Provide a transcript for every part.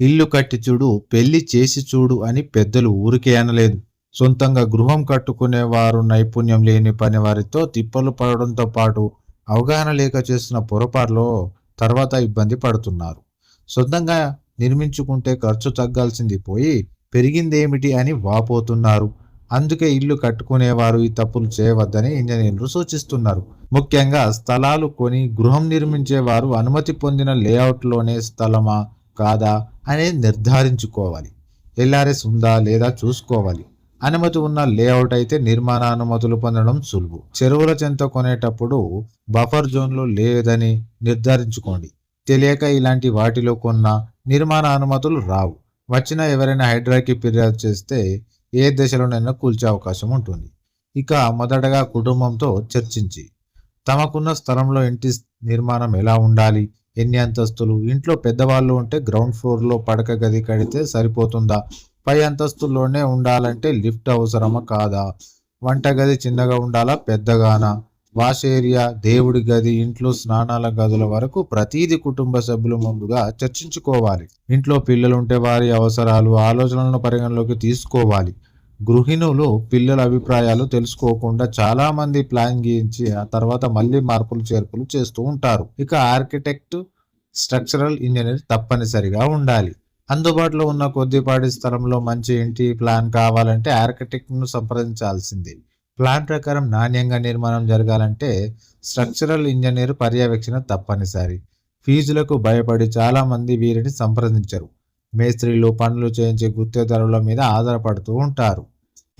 ఇల్లు కట్టి చూడు పెళ్ళి చేసి చూడు అని పెద్దలు ఊరికే అనలేదు. సొంతంగా గృహం కట్టుకునే వారు నైపుణ్యం లేని పని వారితో తిప్పలు పడడంతో పాటు అవగాహన లేక చేస్తున్న పొరపాటులో తర్వాత ఇబ్బంది పడుతున్నారు. సొంతంగా నిర్మించుకుంటే ఖర్చు తగ్గాల్సింది పోయి పెరిగిందేమిటి అని వాపోతున్నారు. అందుకే ఇల్లు కట్టుకునేవారు ఈ తప్పులు చేయవద్దని ఇంజనీర్లు సూచిస్తున్నారు. ముఖ్యంగా స్థలాలు కొని గృహం నిర్మించేవారు అనుమతి పొందిన లేఅవుట్లోనే స్థలమా కాదా? అనేది నిర్ధారించుకోవాలి. ఎల్ఆర్ఎస్ ఉందా లేదా చూసుకోవాలి. అనుమతి ఉన్న లేఅవుట్ అయితే నిర్మాణ అనుమతులు పొందడం సులువు. చెరువుల చెంత కొనేటప్పుడు బఫర్ జోన్లు లేదని నిర్ధారించుకోండి. తెలియక ఇలాంటి వాటిలో కొన్న నిర్మాణ అనుమతులు రావు. వచ్చిన ఎవరైనా హైడ్రాకి ఫిర్యాదు చేస్తే ఏ దశలోనైనా కూల్చే అవకాశం ఉంటుంది. ఇక మొదటగా కుటుంబంతో చర్చించి తమకున్న స్థలంలో ఇంటి నిర్మాణం ఎలా ఉండాలి? ఎన్ని అంతస్తులు? ఇంట్లో పెద్దవాళ్ళు ఉంటే గ్రౌండ్ ఫ్లోర్లో పడక గది కడితే సరిపోతుందా? పై అంతస్తుల్లోనే ఉండాలంటే లిఫ్ట్ అవసరమా కాదా? వంటగది చిన్నగా ఉండాలా? పెద్దగానా? వాష్ ఏరియా దేవుడి గది ఇంట్లో స్నానాల గదుల వరకు ప్రతీది కుటుంబ సభ్యులు ముందుగా చర్చించుకోవాలి. ఇంట్లో పిల్లలు ఉంటే వారి అవసరాలు ఆలోచనలను పరిగణలోకి తీసుకోవాలి. గృహిణులు పిల్లల అభిప్రాయాలు తెలుసుకోకుండా చాలా మంది ప్లాన్ గీయించి ఆ తర్వాత మళ్ళీ మార్పులు చేర్పులు చేస్తూ ఉంటారు. ఇక ఆర్కిటెక్ట్ స్ట్రక్చరల్ ఇంజనీర్ తప్పనిసరిగా ఉండాలి. అందుబాటులో ఉన్న కొద్దిపాటి స్థలంలో మంచి ఇంటి ప్లాన్ కావాలంటే ఆర్కిటెక్ట్ను సంప్రదించాల్సింది. ప్లాన్ ప్రకారం నాణ్యంగా నిర్మాణం జరగాలంటే స్ట్రక్చరల్ ఇంజనీర్ పర్యవేక్షణ తప్పనిసరి. ఫీజులకు భయపడి చాలామంది వీరిని సంప్రదించరు. మేస్త్రీలు పనులు చేయించే గుత్తేదారుల మీద ఆధారపడుతూ ఉంటారు.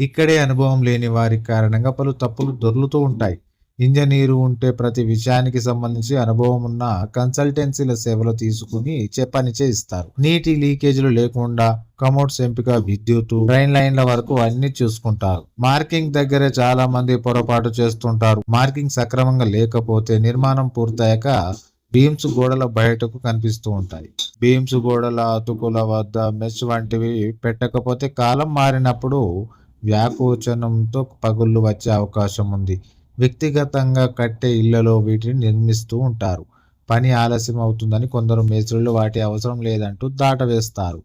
ఇక్కడే అనుభవం లేని వారి కారణంగా పలు తప్పులు దొర్లుతూ ఉంటాయి. ఇంజనీరు ఉంటే ప్రతి విషయానికి సంబంధించి అనుభవం ఉన్న కన్సల్టెన్సీల సేవలు తీసుకుని చెప్పని చేయిస్తారు. నీటి లీకేజీలు లేకుండా కమోడ్స్ ఎంపిక విద్యుత్ ట్రైన్ లైన్ల వరకు అన్ని చూసుకుంటారు. మార్కింగ్ దగ్గరే చాలా మంది పొరపాటు చేస్తుంటారు. మార్కింగ్ సక్రమంగా లేకపోతే నిర్మాణం పూర్తయ్యాక బీమ్స్ గోడల బయటకు కనిపిస్తూ ఉంటాయి. బీమ్స్ గోడల అతుకుల వద్ద మెస్ వంటివి పెట్టకపోతే కాలం మారినప్పుడు వ్యాకోచనంతో పగుళ్ళు వచ్చే అవకాశం ఉంది. వ్యక్తిగతంగా కట్టే ఇళ్ళలో వీటిని నిర్మిస్తూ ఉంటారు. పని ఆలస్యం అవుతుందని కొందరు మేస్త్రులు వాటి అవసరం లేదంటూ దాటవేస్తారు.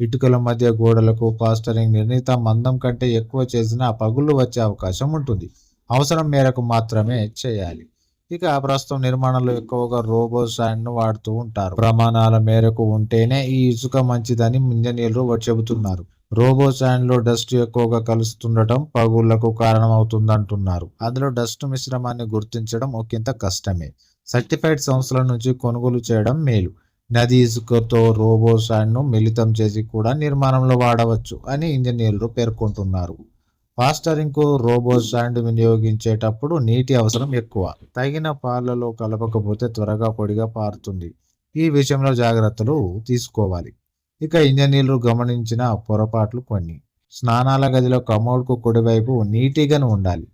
ఇటుకల మధ్య గోడలకు పాస్టరింగ్ నిర్ణీత మందం కంటే ఎక్కువ చేసిన పగుళ్ళు వచ్చే అవకాశం ఉంటుంది. అవసరం మేరకు మాత్రమే చేయాలి. ఇక ప్రస్తుతం నిర్మాణంలో ఎక్కువగా రోబో ను వాడుతూ ఉంటారు. ప్రమాణాల మేరకు ఉంటేనే ఈ ఇసుక మంచిదని ఇంజనీర్లు చెబుతున్నారు. రోబో లో డస్ట్ ఎక్కువగా కలుస్తుండటం పగుళ్ళకు కారణమవుతుందంటున్నారు. అందులో డస్ట్ మిశ్రమాన్ని గుర్తించడం ఒకంత కష్టమే. సర్టిఫైడ్ సంస్థల నుంచి కొనుగోలు చేయడం మేలు. నది ఇసుకతో రోబో ను మిళితం చేసి కూడా నిర్మాణంలో వాడవచ్చు అని ఇంజనీర్లు పేర్కొంటున్నారు. పాస్టరింగ్కు రోబో శాండ్ వినియోగించేటప్పుడు నీటి అవసరం ఎక్కువ. తగిన పాలలో కలపకపోతే త్వరగా పొడిగా పారుతుంది. ఈ విషయంలో జాగ్రత్తలు తీసుకోవాలి. ఇక ఇంజనీర్లు గమనించిన పొరపాట్లు కొన్ని. స్నానాల గదిలో కమోడ్కు కుడివైపు నీటిగాను ఉండాలి.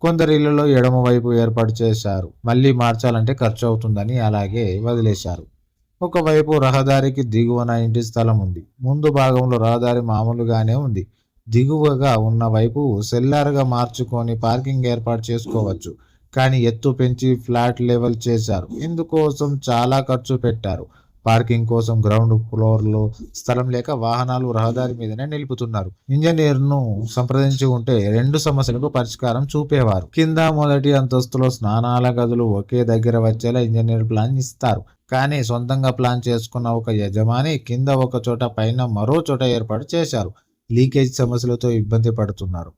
కొందరు ఇళ్ళలో ఎడమ వైపు ఏర్పాటు చేశారు. మళ్ళీ మార్చాలంటే ఖర్చు అవుతుందని అలాగే వదిలేశారు. ఒకవైపు రహదారికి దిగువన ఇంటి స్థలం ఉంది. ముందు భాగంలో రహదారి మామూలుగానే ఉంది. దిగువగా ఉన్న వైపు సెల్లార్గా మార్చుకొని పార్కింగ్ ఏర్పాటు చేసుకోవచ్చు. కానీ ఎత్తు పెంచి ఫ్లాట్ లెవెల్ చేశారు. ఇందుకోసం చాలా ఖర్చు పెట్టారు. పార్కింగ్ కోసం గ్రౌండ్ ఫ్లోర్లో స్థలం లేక వాహనాలు రహదారి మీదనే నిలుపుతున్నారు. ఇంజనీర్ను సంప్రదించి ఉంటే రెండు సమస్యలకు పరిష్కారం చూపేవారు. కింద మొదటి అంతస్తులో స్నానాల గదులు ఒకే దగ్గర వచ్చేలా ఇంజనీర్ ప్లాన్ ఇస్తారు. కానీ సొంతంగా ప్లాన్ చేసుకున్న ఒక యజమాని కింద ఒక చోట పైన మరో చోట ఏర్పాటు చేశారు. లీకేజ్ సమస్యలతో ఇబ్బంది పడుతున్నారు.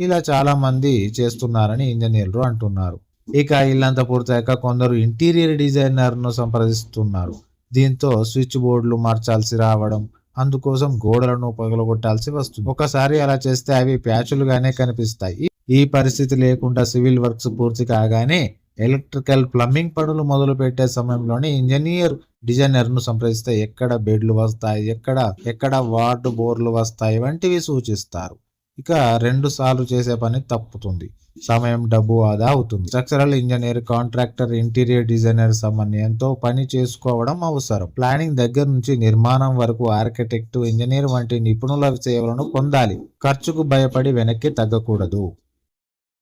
ఇలా చాలామంది చేస్తున్నారని ఇంజనీర్లు అంటున్నారు. ఇక ఇల్లంతా పూర్తయ్యాక కొందరు ఇంటీరియర్ డిజైనర్ను సంప్రదిస్తున్నారు. దీంతో స్విచ్ బోర్డులు మార్చాల్సి రావడం అందుకోసం గోడలను పగలగొట్టాల్సి వస్తుంది. ఒకసారి అలా చేస్తే అవి ప్యాచులుగానే కనిపిస్తాయి. ఈ పరిస్థితి లేకుండా సివిల్ వర్క్స్ పూర్తి కాగానే ఎలక్ట్రికల్ ప్లంబింగ్ పనులు మొదలు పెట్టే సమయంలోనే ఇంజనీర్ డిజైనర్ను సంప్రదిస్తే ఎక్కడ బెడ్లు వస్తాయి ఎక్కడ ఎక్కడ వార్డు బోర్లు వస్తాయి వంటివి సూచిస్తారు. ఇక రెండు సార్లు చేసే పని తప్పుతుంది. సమయం డబ్బు ఆదా అవుతుంది. Structural engineer contractor interior designer సమన్వయంతో పని చేసుకోవడం అవసరం. ప్లానింగ్ దగ్గర నుంచి నిర్మాణం వరకు ఆర్కిటెక్ట్ ఇంజనీర్ వంటి నిపుణుల సేవలను పొందాలి. ఖర్చుకు భయపడి వెనక్కి తగ్గకూడదు.